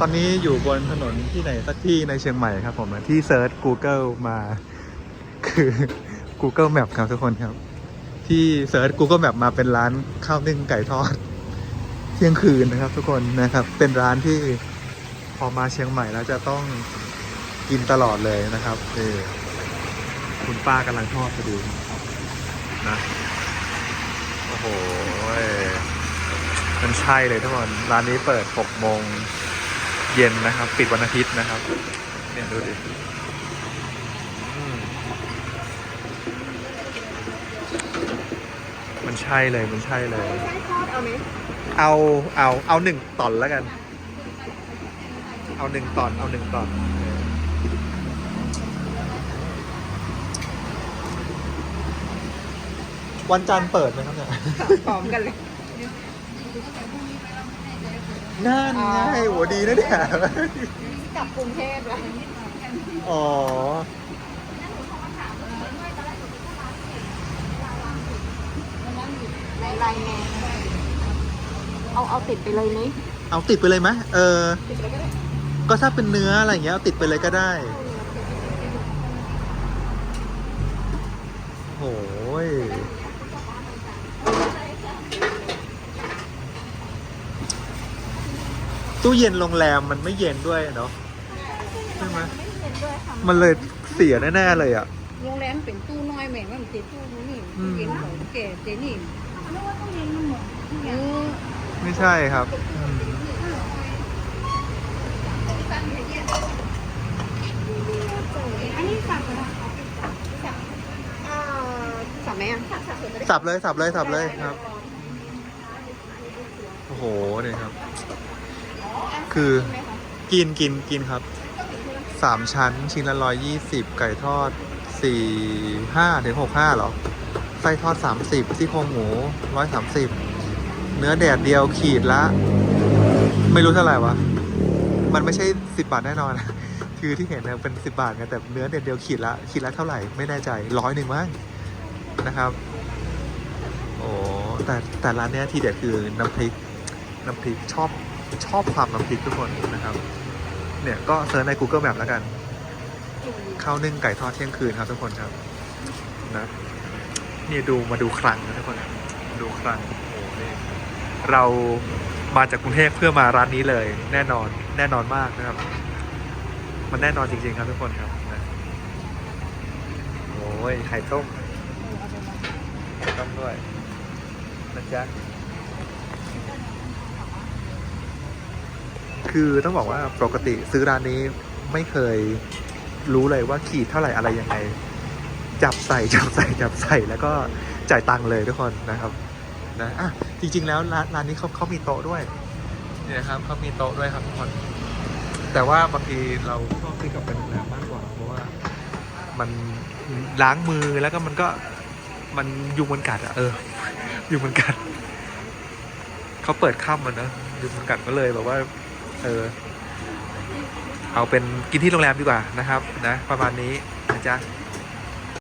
ตอนนี้อยู่บนถนนที่ไหนสักที่ในเชียงใหม่ครับผมที่เซิร์ช Google มาคือ Google Map ครับทุกคนครับ ที่เซิร์ช Google Map มาเป็นร้านข้าวนึ่งไก่ทอด เที่ยงคืนนะครับ ทุกคนนะครับ เป็นร้านที่พอมาเชียงใหม่แล้วจะต้องกินตลอดเลยนะครับเออคุณป้ากำลังทอดพอดีนะโอ้โหมันใช่เลยทุกคนร้านนี้เปิด6โมง เย็นนะครับ ปิดวันอาทิตย์นะครับ เนี่ยดูดิอืมมันใช่เลยมันใช่เลยไส้ทอดเอาไหมเอาเอาเอาหนึ่งตอนแล้วกัน เอาหนึ่งตอน เอาหนึ่งตอนวันจันทร์เปิดไหมครับเนี่ย พร้อมกันเลย นั่นไงโหดีนะเนี่ยกลับกรุงเทพแล้วอ๋อในไลน์แมนเอาเอาติดไปเลยไหมเอาติดไปเลยไหมเออ ติดไปเลยก็ได้ก็ถ้าเป็นเนื้ออะไรอย่างเงี้ยเอาติดไปเลยก็ได้โอ้ย ตู้เย็นโรงแรมมันไม่เย็นด้วยเนาะ ใช่ไหมไม่เห็นด้วยค่ะมันเลยเสียแน่ๆเลยอะ โรงแรมเป็นตู้น้อยเหมือนว่ามันเป็นตู้นี่อืม เย็นของแก่เจนี่นึกว่าตู้เย็นมันหมดเออไม่ใช่ครับอืมอันนี้สับเหรออ่าสับไหมอะสับสับเลยสับเลยสับเลยสับเลยครับ โอ้โหเนี่ยครับ คือกินกินกินครับสามชั้นชิ้นละร้อยยี่สิบไก่ทอดสี่ห้าถึงหกห้าหรอไส้ทอดสามสิบซี่โครงหมูร้อยสามสิบเนื้อแดดเดียวขีดละ ไม่รู้เท่าไหร่วะ มันไม่ใช่สิบบาทแน่นอน คือที่เห็นเนี่ยเป็นสิบาทไงแต่เนื้อแดดเดียวขีดละขีดละเท่าไหร่ไม่แน่ใจร้อยหนึ่งมั้งนะครับโอ้แต่แต่ร้านเนี้ยทีเด็ดคือน้ำพริกน้ำพริกชอบ ชอบความน้ำพริกทุกคนนะครับ เนี่ยก็เซิร์ชใน Google Map แล้วกัน ข้าวนึ่งไก่ทอดเที่ยงคืนครับทุกคนครับนะนี่ดูมาดูครั้งนะทุกคนดูครั้งโอ้โหนี่เรามาจากกรุงเทพเพื่อมาร้านนี้เลย แน่นอนแน่นอนมากนะครับ มันแน่นอนจริงๆครับทุกคนครับนะโอ้ยไข่ต้มไข่ต้มด้วยนะจ๊ะ คือต้องบอกว่าปกติซื้อร้านนี้ไม่เคยรู้เลยว่าขีดเท่าไหร่อะไรยังไง จับใส่จับใส่จับใส่แล้วก็จ่ายตังค์เลยทุกคนนะครับนะอะจริง ๆ แล้วร้านร้านนี้เขาเขามีโต๊ะด้วยเนี่ยครับเขามีโต๊ะด้วยครับทุกคน แต่ว่าบางทีเราชอบซื้อกับเป็นโรงมากกว่า เพราะว่ามันล้างมือแล้วก็มันก็มันยุงมันกัดอะเออยุงมันกัดเขาเปิดค่ำมันนะยุงมันกัดก็เลยแบบว่า เออ เอาเป็นกินที่โรงแรมดีกว่านะครับ นะ ประมาณนี้นะจ๊ะ